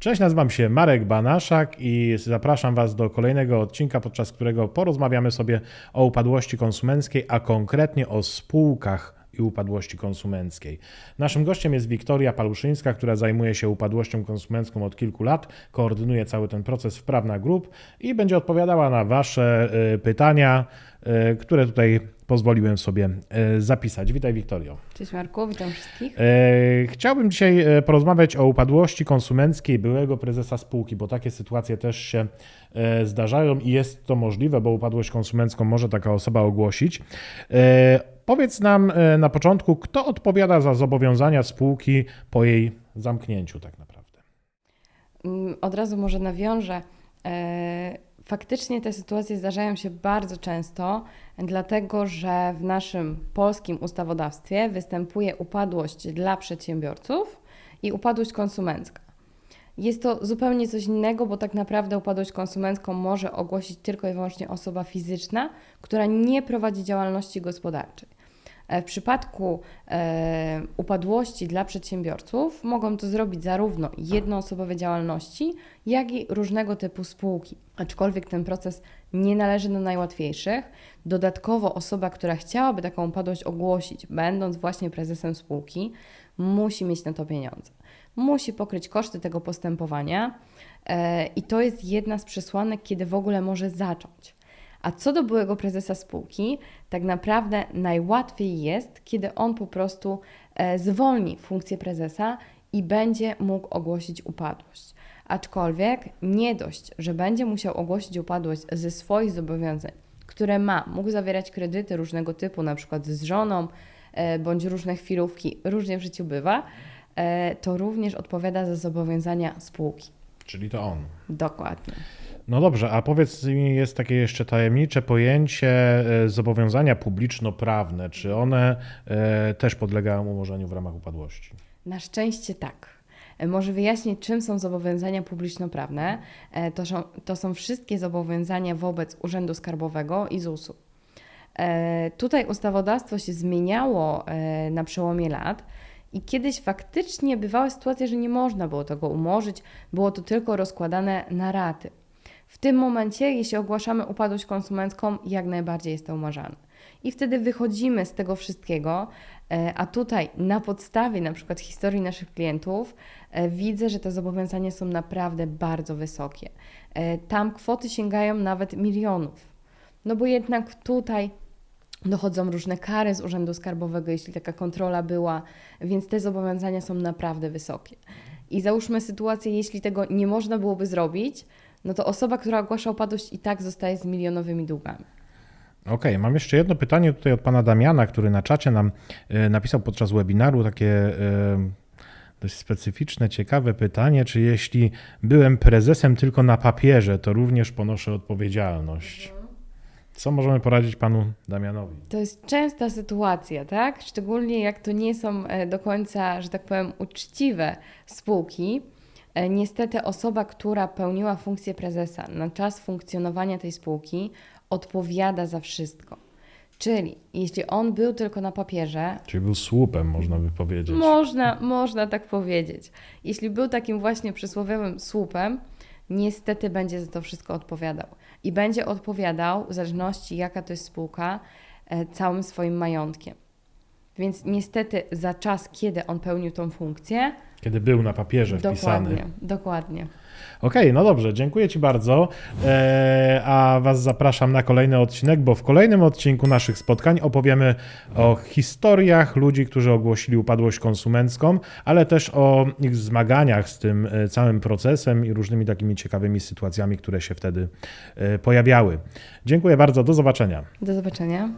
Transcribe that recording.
Cześć, nazywam się Marek Banaszak i zapraszam Was do kolejnego odcinka, podczas którego porozmawiamy sobie o upadłości konsumenckiej, a konkretnie o spółkach i upadłości konsumenckiej. Naszym gościem jest Wiktoria Paluszyńska, która zajmuje się upadłością konsumencką od kilku lat, koordynuje cały ten proces w Prawna Group i będzie odpowiadała na Wasze y, pytania, y, które tutaj pozwoliłem sobie y, zapisać. Witaj Wiktorio. Cześć Marku, witam wszystkich. E, Chciałbym dzisiaj e, porozmawiać o upadłości konsumenckiej byłego prezesa spółki, bo takie sytuacje też się e, zdarzają i jest to możliwe, bo upadłość konsumencką może taka osoba ogłosić. E, Powiedz nam e, na początku, kto odpowiada za zobowiązania spółki po jej zamknięciu tak naprawdę. Mm, Od razu może nawiążę. Faktycznie te sytuacje zdarzają się bardzo często, dlatego że w naszym polskim ustawodawstwie występuje upadłość dla przedsiębiorców i upadłość konsumencka. Jest to zupełnie coś innego, bo tak naprawdę upadłość konsumencką może ogłosić tylko i wyłącznie osoba fizyczna, która nie prowadzi działalności gospodarczej. E, W przypadku e, upadłości dla przedsiębiorców mogą to zrobić zarówno jednoosobowe działalności, jak i różnego typu spółki. Aczkolwiek ten proces nie należy do najłatwiejszych. Dodatkowo osoba, która chciałaby taką upadłość ogłosić, będąc właśnie prezesem spółki, musi mieć na to pieniądze. Musi pokryć koszty tego postępowania e, i to jest jedna z przesłanek, kiedy w ogóle może zacząć. A co do byłego prezesa spółki, tak naprawdę najłatwiej jest, kiedy on po prostu e, zwolni funkcję prezesa i będzie mógł ogłosić upadłość. Aczkolwiek nie dość, że będzie musiał ogłosić upadłość ze swoich zobowiązań, które ma, mógł zawierać kredyty różnego typu, na przykład z żoną, e, bądź różne chwilówki, różnie w życiu bywa, e, to również odpowiada za zobowiązania spółki. Czyli to on. Dokładnie. No dobrze, a powiedz mi, jest takie jeszcze tajemnicze pojęcie e, zobowiązania publiczno-prawne. Czy one e, też podlegają umorzeniu w ramach upadłości? Na szczęście tak. E, Może wyjaśnić, czym są zobowiązania publiczno-prawne. To są, to są wszystkie zobowiązania wobec Urzędu Skarbowego i ZUS-u. Tutaj ustawodawstwo się zmieniało na przełomie lat i kiedyś faktycznie bywały sytuacje, że nie można było tego umorzyć, było to tylko rozkładane na raty. W tym momencie, jeśli ogłaszamy upadłość konsumencką, jak najbardziej jest to umarzane. I wtedy wychodzimy z tego wszystkiego, e, a tutaj na podstawie na przykład historii naszych klientów e, widzę, że te zobowiązania są naprawdę bardzo wysokie. E, Tam kwoty sięgają nawet milionów. No bo jednak tutaj dochodzą różne kary z Urzędu Skarbowego, jeśli taka kontrola była, więc te zobowiązania są naprawdę wysokie. I załóżmy sytuację, jeśli tego nie można byłoby zrobić, no to osoba, która ogłasza upadłość i tak zostaje z milionowymi długami. Okej, mam jeszcze jedno pytanie tutaj od pana Damiana, który na czacie nam e, napisał podczas webinaru takie e, dość specyficzne, ciekawe pytanie, czy jeśli byłem prezesem tylko na papierze, to również ponoszę odpowiedzialność. Co możemy poradzić panu Damianowi? To jest częsta sytuacja, tak? Szczególnie jak to nie są e, do końca, że tak powiem, uczciwe spółki. E, Niestety osoba, która pełniła funkcję prezesa na czas funkcjonowania tej spółki, odpowiada za wszystko. Czyli jeśli on był tylko na papierze, Czyli był słupem, można by powiedzieć. można, można tak powiedzieć. Jeśli był takim właśnie przysłowiowym słupem, niestety będzie za to wszystko odpowiadał. I będzie odpowiadał, w zależności jaka to jest spółka, e, całym swoim majątkiem. Więc niestety za czas, kiedy on pełnił tą funkcję, Kiedy był na papierze wpisany. dokładnie, dokładnie. Okej, no dobrze, dziękuję Ci bardzo. E, a Was zapraszam na kolejny odcinek, bo w kolejnym odcinku naszych spotkań opowiemy o historiach ludzi, którzy ogłosili upadłość konsumencką, ale też o ich zmaganiach z tym e, całym procesem i różnymi takimi ciekawymi sytuacjami, które się wtedy e, pojawiały. Dziękuję bardzo, do zobaczenia. Do zobaczenia.